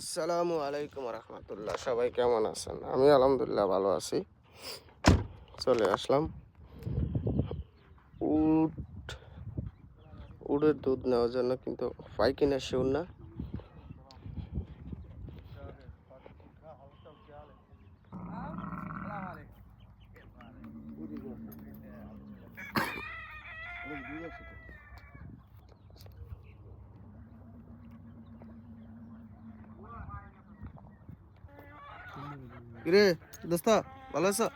আসসালামু আলাইকুম রহমতুল্লাহ। সবাই কেমন আছেন? আমি আলহামদুলিল্লাহ ভালো আছি। চলে আসলাম। উট, উটের দুধ নেওয়ার জন্য কিন্তু পাই কিনা শিউর না। কিরে দোস্ত, ভালো আছো?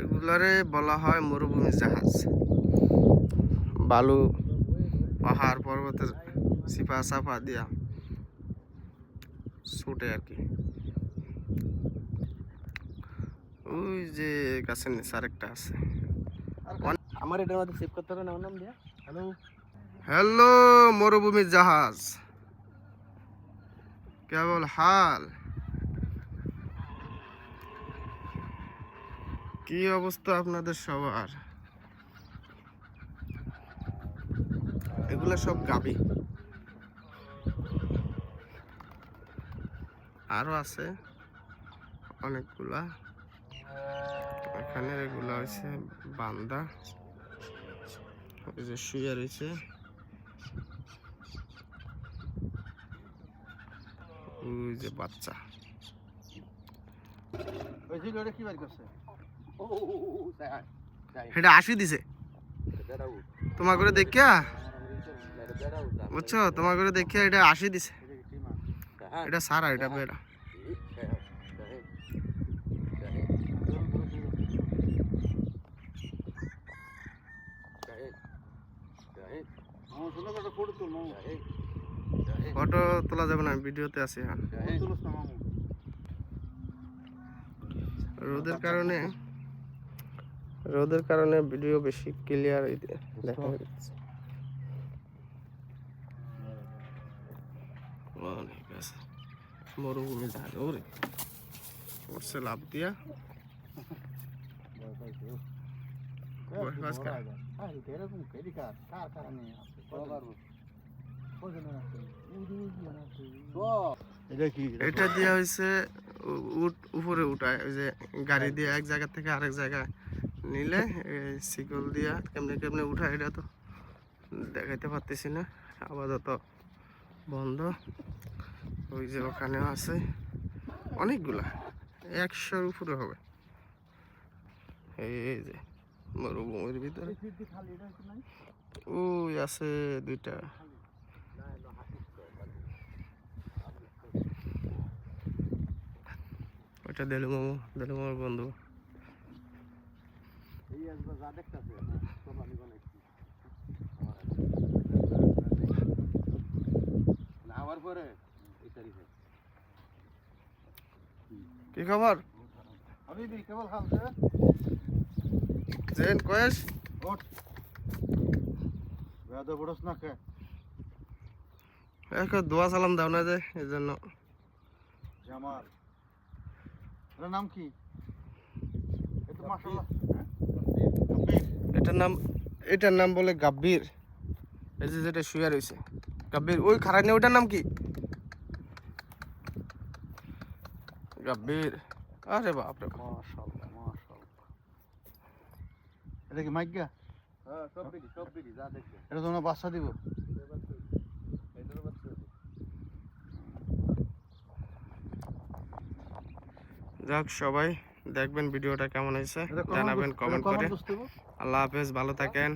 এগুলারে বলা হয় মরুভূমি জাহাজ। বালু, পাহাড়, পর্বতের সিপা সাপা দিয়া ছুটে আর কি। ওই যে গাছের নিচে আরেকটা আছে। আমার এটার মধ্যে সেভ করতে হবে না নাম দিয়া। হ্যালো হ্যালো মরুভূমি জাহাজ। কেবল হাল। কি অবস্থা আপনাদের সবার? এগুলো সব গাবি। আরও আছে অনেকগুলা। এখানে এগুলা হচ্ছে বান্দা। এই যে শুয়ে রয়েছে। ওই যে বাচ্চা। ওই ছিল ওটা কি বার করছে? ও এটা আশি দিছে। তোমার করে দেখিয়া? বুঝছ? তোমার করে দেখিয়া এটা আশি দিছে। এটা সারা এটা বেড়া। ফটো তুল মামু ফটো তোলা যাবে না ভিডিওতে আছে হ্যাঁ তুলস না মামু রোদের কারণে রোদের কারণে ভিডিও বেশি ক্লিয়ার দেখা যাচ্ছে অনেক আছে মরুভূমি জাহাজ ওরে পড়ছে লাভ দিয়া কেডি কার কার আছে এটা দেওয়া হয়েছে উট উপরে উঠায় ওই যে গাড়ি দিয়ে এক জায়গা থেকে আরেক জায়গায় নিলে এই শিকল দিয়া কেমনে কেমনে উঠায় এটা তো দেখাইতে পারতেছি না আপাতত বন্ধ ওই যে ওখানেও আছে অনেকগুলা একশোর উপরে হবে এই যে মরুভূমির ভিতরে। ওই আছে দুইটা। ওইটা দেলু মামু দেলু মামুর বন্ধু। কি খবর? আমি কেবল খালছে। জেন কয়েস ওঠ। বেদ বড়স না কে এক দোয়া সালাম দাও না যে এই জন্য। জামাল। এর নাম কি? এই তো মাশাআল্লাহ। এটার নাম এটার নাম বলে গাব্বির। এই যে যেটা শুয়ে রয়েছে গাব্বির ওই খারাপ নেই ওটার নাম কি? গাব্বির। আরে বাপ। রে মাশাআল্লাহ। এটা কি মাইগা হ্যাঁ সব বিডি সব বিডি যা দেখবে। এটা তোমার বাচ্চা দিব? যাক সবাই দেখবেন ভিডিওটা কেমন হয়েছে জানাবেন কমেন্ট করে। আল্লাহ হাফেজ ভালো থাকেন।